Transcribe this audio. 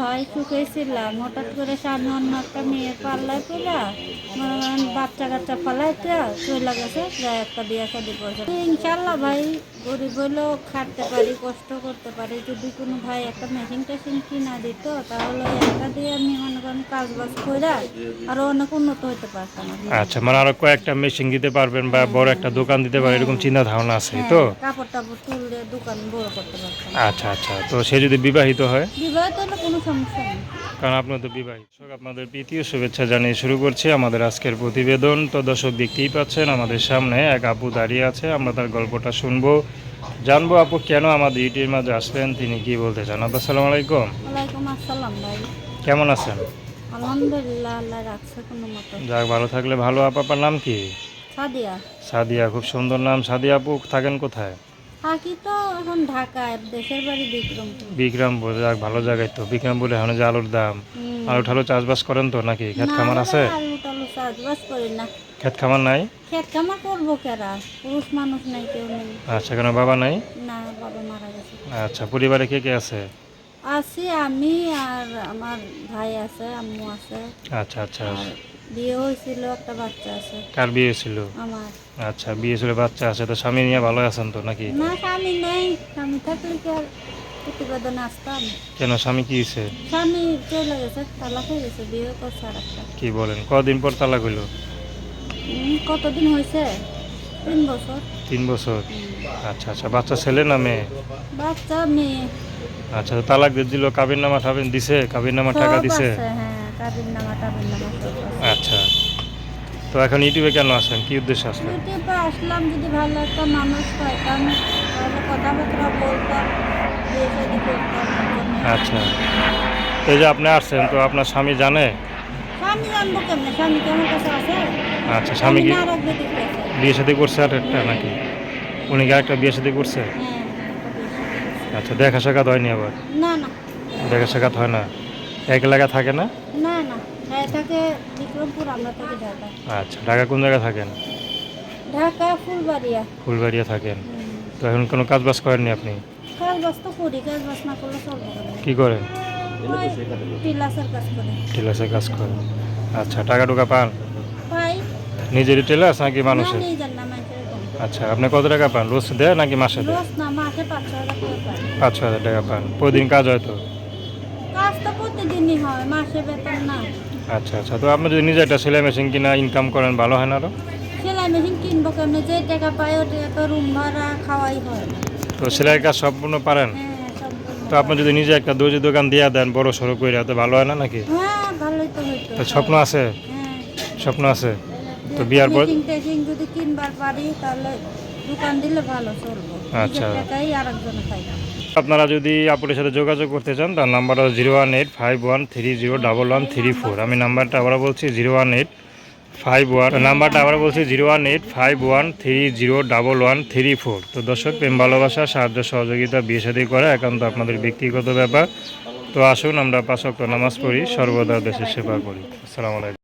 ভাই সুখে ছিলাম হঠাৎ করে সামনে অন্য একটা মেয়ের পাল্লায় পেলা বাচ্চা কাচ্চা ফালাইতে চলে গেছে প্রায় একটা বিয়ে শাদি করছে। ইনশাল্লাহ ভাই গরিব হইলেও খাটতে পারি কষ্ট করতে পারি। যদি কোনো ভাই একটা মেশিন টেশিন কিনা দিত তাহলে একটা দিয়ে আমি মনে করেন কাজ বাজ করে আরও অনেক উন্নত হতে পারতাম। আচ্ছা মানে আরও কয়েকটা মেশিন দিতে পারবেন বা বড় একটা দোকান দিতে পারেন এরকম চিন্তা ধারণা আছে তো হ্যাঁ, কাপড় টাপড় তুললে দোকান বড় করতে পারতাম। আচ্ছা আচ্ছা তো সে যদি বিবাহিত হয়? বিবাহিত হলে কোনো সমস্যা নেই। কারণ আপনার তো বিবাহিত দর্শক, আপনাদের প্রীতীয় শুভেচ্ছা জানিয়ে শুরু করছি। আমাদের আজকের প্রতিবেদন তো দর্শক দেখতেই পাচ্ছেন আমাদের সামনে এক আপু দাঁড়িয়ে আছে। আমরা তার গল্পটা শুনব জানব আপু কেন আমাদের ইউটিউবের মাঝে আসলেন তিনি কি বলতে চান? আপু আসসালামু আলাইকুম। ওয়ালাইকুম আসসালাম ভাই। কেমন আছেন? আলহামদুলিল্লাহ আল্লাহ রাখছে কোনো মতো। যাক ভালো থাকলে ভালো। আপু আপনার নাম কি? সাদিয়া। সাদিয়া খুব সুন্দর নাম। সাদিয়া আপু থাকেন কোথায়? থাকি তো এখন ঢাকায় দেশের বাড়ি বিক্রমপুর। বিক্রমপুর যাক ভালো জায়গায় তো। বিক্রমপুরে এখন যে আলুর দাম আলু ঠালু চাষবাস করেন তো নাকি? ক্ষেত না, খামার আছে? আলু টালু চাষবাস করি না। ক্ষেত খামার নাই? খেত খামার করব কেরা? পুরুষ মানুষ নাই কেউ নেই। আচ্ছা কেন বাবা নাই? না বাবা মারা গেছে। আচ্ছা পরিবারে কে কে আছে? আছি আমি আর আমার ভাই আছে আম্মু আছে। আচ্ছা আচ্ছা। বিয়ে হয়েছিল একটা বাচ্চা আছে। কার বিয়ে ছিল আমার। আচ্ছা বিয়ে ছিল বাচ্চা আছে তো স্বামী নিয়ে ভালো আছেন তো নাকি? না স্বামী নেই। স্বামী থাকলে কি আর প্রতিবেদনে আসতাম? কেন স্বামী কি হয়েছে? স্বামী চলে গেছে তালাক হয়ে গেছে বিয়ে করছে আর একটা কি বলেন কদিন পর তালাক হইল? কতদিন হয়েছে? তিন বছর। তিন বছর? আচ্ছা আচ্ছা বাচ্চা ছেলে না মেয়ে? বাচ্চা মেয়ে। আচ্ছা তালাক দিয়ে দিল কাবির নামা ঠাবিন দিছে কাবির নামা টাকা দিছে? হ্যাঁ। আচ্ছা। তো এখন ইউটিউবে কেন আসেন কি উদ্দেশ্যে আসলেন? ইউটিউবে আসলাম যদি ভালো একটা মানুষ তাহলে কথাবার্তা বলতাম। আচ্ছা। তো এই যে আপনি আসছেন তো আপনার স্বামী জানে? স্বামী জানব কেমনে? স্বামী কেমন কাছে আছে? আচ্ছা স্বামী কি বিয়ে শাদী করছে আর একটা নাকি? উনি কি হ্যাঁ একটা বিয়ে শাদী করছে। আচ্ছা দেখা সাক্ষাৎ হয়নি আবার? না না। দেখা সাক্ষাৎ হয় না? এক এলাকা থাকে না? না না। হ্যাঁ থাকে বিক্রমপুর আমরা থাকি ঢাকা। আচ্ছা ঢাকা কোন জায়গায় থাকেন? ঢাকা ফুলবাড়িয়া। ফুলবাড়িয়া থাকেন। তো এখন কোনো কাজ বাজ করেননি আপনি? কাজ বাজ তো করি কাজ বাজ না করলে চলবে? কি করেন? টিলাসের কাজ করি। টেলার্সে কাজ করেন। আচ্ছা টাকা টুকা পান? পাই। নিজেরই টেলার্স নাকি মানুষের? আচ্ছা আপনি কত টাকা পান? রোজ দেয় নাকি মাসে দেয় রোজ না মাসে পাঁচ ছ হাজার টাকা পান। প্রতিদিন কাজ হয় তো? প্রতিদিনই হয় মাসে বেতন না। আচ্ছা আচ্ছা। তো আপনি যদি নিজে একটা সেলাই মেশিন কিনা ইনকাম করেন ভালো হয় না আরও? সেলাই মেশিন কিনবো কেমনে? যে টাকা পাই ওটা তো রুম ভাড়া খাওয়াই হয়। তো সেলাইয়ের কাজ সম্পূর্ণ পারেন? হ্যাঁ সম্পূর্ণ তো আপনি যদি নিজে একটা দর্জি দোকান দিয়ে দেন বড় সড়ো করে তো ভালো হয় না নাকি? হ্যাঁ ভালোই তো হইতো। তো স্বপ্ন আছে? হ্যাঁ। স্বপ্ন আছে? তো বিয়ার পর মেশিন টেশিন যদি কিনবার পারি তাহলে দোকান দিলে ভালো চলবো। আচ্ছা। টাকাই আরেকজন খাই আপনারা যদি আপনার সাথে যোগাযোগ করতে চান, তার নাম্বারটা zero one eight five one three zero double one three four. আমি নাম্বারটা আবার বলছি, zero one eight five one, নাম্বারটা আবার বলছি, zero one eight five one three zero double one three four. তো দর্শক, প্রেম, ভালোবাসা, সাহায্য, সহযোগিতা, বিয়ে শাদী করা একান্ত আপনাদের ব্যক্তিগত ব্যাপার। তো আসুন, আমরা পাঁচ নামাজ পড়ি, সর্বদা দেশের সেবা করি। আসসালামু আলাইকুম।